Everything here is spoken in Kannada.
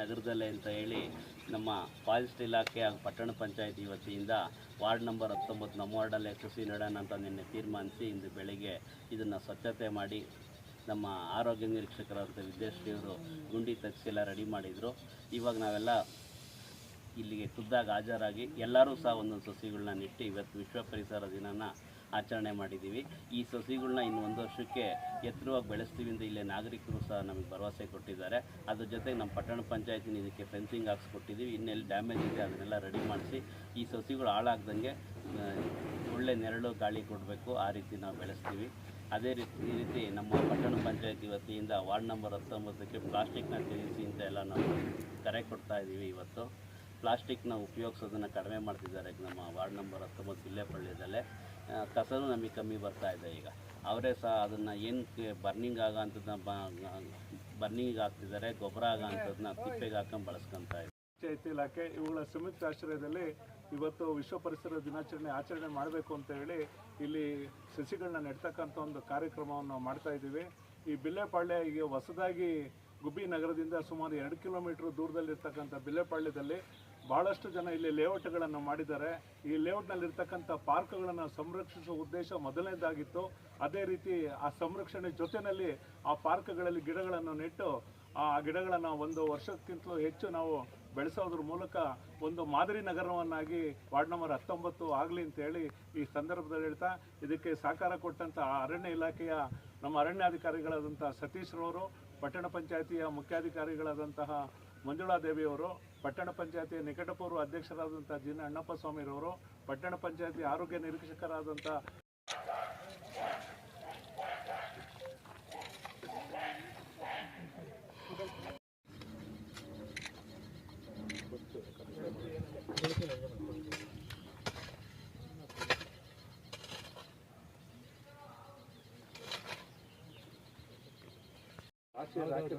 ನಗರದಲ್ಲೇ ಅಂತ ಹೇಳಿ ನಮ್ಮ ಫಾರೆಸ್ಟ್ ಇಲಾಖೆ ಹಾಗೂ ಪಟ್ಟಣ ಪಂಚಾಯತಿ ವತಿಯಿಂದ ವಾರ್ಡ್ ನಂಬರ್ ಹತ್ತೊಂಬತ್ತು ನಮ್ಮ ವಾರ್ಡಲ್ಲೇ ಕೃಷಿ ನೆಡೋಣ ಅಂತ ನಿನ್ನೆ ತೀರ್ಮಾನಿಸಿ ಇಂದು ಬೆಳಿಗ್ಗೆ ಇದನ್ನು ಸ್ವಚ್ಛತೆ ಮಾಡಿ ನಮ್ಮ ಆರೋಗ್ಯ ನಿರೀಕ್ಷಕರಾದಂಥ ವಿದ್ಯಾಶ್ರೀಯವರು ಗುಂಡಿ ತೆಗೆಸಿಲ್ಲ ರೆಡಿ ಮಾಡಿದರು. ಇವಾಗ ನಾವೆಲ್ಲ ಇಲ್ಲಿಗೆ ಖುದ್ದಾಗಿ ಹಾಜರಾಗಿ ಎಲ್ಲರೂ ಸಹ ಒಂದೊಂದು ಸಸಿಗಳನ್ನ ನೆಟ್ಟು ಇವತ್ತು ವಿಶ್ವ ಪರಿಸರ ದಿನನ ಆಚರಣೆ ಮಾಡಿದ್ದೀವಿ. ಈ ಸಸಿಗಳನ್ನ ಇನ್ನು ಒಂದು ವರ್ಷಕ್ಕೆ ಎತ್ತರವಾಗಿ ಬೆಳೆಸ್ತೀವಿ ಅಂತ ಇಲ್ಲೇ ನಾಗರಿಕರು ಸಹ ನಮಗೆ ಭರವಸೆ ಕೊಟ್ಟಿದ್ದಾರೆ. ಅದ್ರ ಜೊತೆಗೆ ನಮ್ಮ ಪಟ್ಟಣ ಪಂಚಾಯತಿನ ಇದಕ್ಕೆ ಫೆನ್ಸಿಂಗ್ ಹಾಕ್ಸ್ಕೊಟ್ಟಿದ್ದೀವಿ. ಇನ್ನೆಲ್ಲಿ ಡ್ಯಾಮೇಜ್ ಇದೆ ಅದನ್ನೆಲ್ಲ ರೆಡಿ ಮಾಡಿಸಿ ಈ ಸಸಿಗಳು ಹಾಳಾಗ್ದಂಗೆ ಒಳ್ಳೆ ನೆರಳು ಗಾಳಿ ಕೊಡಬೇಕು. ಆ ರೀತಿ ನಾವು ಬೆಳೆಸ್ತೀವಿ. ಅದೇ ರೀತಿ, ಈ ರೀತಿ ನಮ್ಮ ಪಟ್ಟಣ ಪಂಚಾಯತಿ ವತಿಯಿಂದ ವಾರ್ಡ್ ನಂಬರ್ ಹತ್ತೊಂಬತ್ತಕ್ಕೆ ಪ್ಲಾಸ್ಟಿಕ್ನ ತ್ಯಜಿಸಿ ಅಂತ ಎಲ್ಲ ನಾವು ಕರೆ ಕೊಡ್ತಾ ಇದ್ದೀವಿ ಇವತ್ತು. ಪ್ಲಾಸ್ಟಿಕ್ನ ಉಪಯೋಗಿಸೋದನ್ನು ಕಡಿಮೆ ಮಾಡ್ತಿದ್ದಾರೆ. ನಮ್ಮ ವಾರ್ಡ್ ನಂಬರ್ ಹತ್ತೊಂಬತ್ತು ಬಿಲ್ಲೆಪಳ್ಳಿಯದಲ್ಲೇ ಆ, ಕಸನೂ ನಮಗೆ ಕಮ್ಮಿ ಬರ್ತಾ ಇದೆ ಈಗ. ಅವರೇ ಸಹ ಅದನ್ನು ಏನು ಬರ್ನಿಂಗ್ ಆಗೋ ಅಂಥದ್ದನ್ನ ಬರ್ನಿಂಗ್ ಹಾಕ್ತಿದ್ದಾರೆ ಗೊಬ್ಬರ ಆಗೋ ಅಂಥದ್ದನ್ನ ತಿಪ್ಪೆಗೆ ಹಾಕೊಂಡು ಬಳಸ್ಕೊತಾ ಇದ್ದಾರೆ. ಪಂಚಾಯತಿ ಇಲಾಖೆ ಇವುಗಳ ಸಂಯುಕ್ತ ಆಶ್ರಯದಲ್ಲಿ ಇವತ್ತು ವಿಶ್ವ ಪರಿಸರ ದಿನಾಚರಣೆ ಆಚರಣೆ ಮಾಡಬೇಕು ಅಂತ ಹೇಳಿ ಇಲ್ಲಿ ಸಸಿಗಳನ್ನ ನೆಡ್ತಕ್ಕಂಥ ಒಂದು ಕಾರ್ಯಕ್ರಮವನ್ನು ಮಾಡ್ತಾ ಇದ್ದೀವಿ. ಈ ಬಿಲ್ಲೆಪಾಳ್ಯ ಈಗ ಹೊಸದಾಗಿ ಗುಬ್ಬಿ ನಗರದಿಂದ ಸುಮಾರು ಎರಡು ಕಿಲೋಮೀಟರ್ ದೂರದಲ್ಲಿರ್ತಕ್ಕಂಥ ಬಿಲ್ಲೆಪಾಳ್ಯದಲ್ಲಿ ಭಾಳಷ್ಟು ಜನ ಇಲ್ಲಿ ಲೇಔಟ್ಗಳನ್ನು ಮಾಡಿದ್ದಾರೆ. ಈ ಲೇಔಟ್ನಲ್ಲಿರ್ತಕ್ಕಂಥ ಪಾರ್ಕ್ಗಳನ್ನು ಸಂರಕ್ಷಿಸುವ ಉದ್ದೇಶ ಮೊದಲನೇದಾಗಿತ್ತು. ಅದೇ ರೀತಿ ಆ ಸಂರಕ್ಷಣೆ ಜೊತೆಯಲ್ಲಿ ಆ ಪಾರ್ಕ್ಗಳಲ್ಲಿ ಗಿಡಗಳನ್ನು ನೆಟ್ಟು ಆ ಗಿಡಗಳನ್ನು ಒಂದು ವರ್ಷಕ್ಕಿಂತಲೂ ಹೆಚ್ಚು ನಾವು ಬೆಳೆಸೋದ್ರ ಮೂಲಕ ಒಂದು ಮಾದರಿ ನಗರವನ್ನಾಗಿ ವಾರ್ಡ್ ನಂಬರ್ ಹತ್ತೊಂಬತ್ತು ಆಗಲಿ ಅಂತ ಹೇಳಿ ಈ ಸಂದರ್ಭದಲ್ಲಿ ಹೇಳ್ತಾ, ಇದಕ್ಕೆ ಸಹಕಾರ ಕೊಟ್ಟಂಥ ಅರಣ್ಯ ಇಲಾಖೆಯ ನಮ್ಮ ಅರಣ್ಯಾಧಿಕಾರಿಗಳಾದಂಥ ಸತೀಶ್ರವರು ಪಟ್ಟಣ ಪಂಚಾಯತಿಯ ಮುಖ್ಯಾಧಿಕಾರಿಗಳಾದಂತಹ ಮಂಜುಳಾ ದೇವಿಯವರು ಪಟ್ಟಣ ಪಂಚಾಯತಿಯ ನಿಕಟಪೂರ್ವ ಅಧ್ಯಕ್ಷರಾದಂಥ ಜಿನ ಅಣ್ಣಪ್ಪ ಸ್ವಾಮಿರವರು ಪಟ್ಟಣ ಪಂಚಾಯತಿ ಆರೋಗ್ಯ ನಿರೀಕ್ಷಕರಾದಂಥ Así es, hay que...